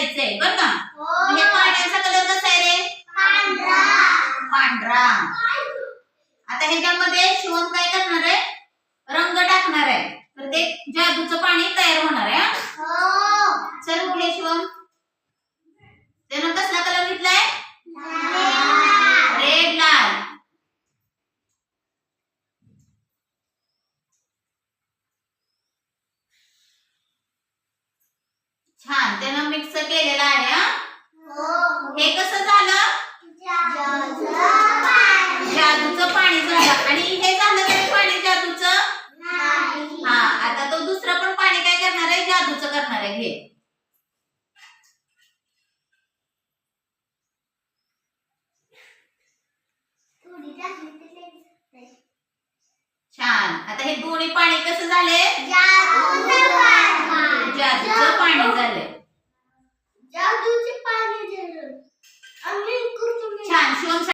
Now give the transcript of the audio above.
जायचंय बर का? हे. पाण्याचा कलर कसा आहे रे? पांढरा. आता ह्याच्यामध्ये शिवम काय करणार आहे? रंग टाकणार आहे. तर ते जादूचं पाणी तयार होणार आहे हा? चल घे शिवम छान त्यानं मिक्स केलेलं आहे हा? हे. कसं झालं? जादूचं पाणी झालं. आणि हे झालं तरी पाणी जादूचं? हा आता तो दुसरं पण पाणी काय करणार आहे? जादूचं करणार आहे घे. छान. आता हे दोन्ही पाणी कसं झाले? Now do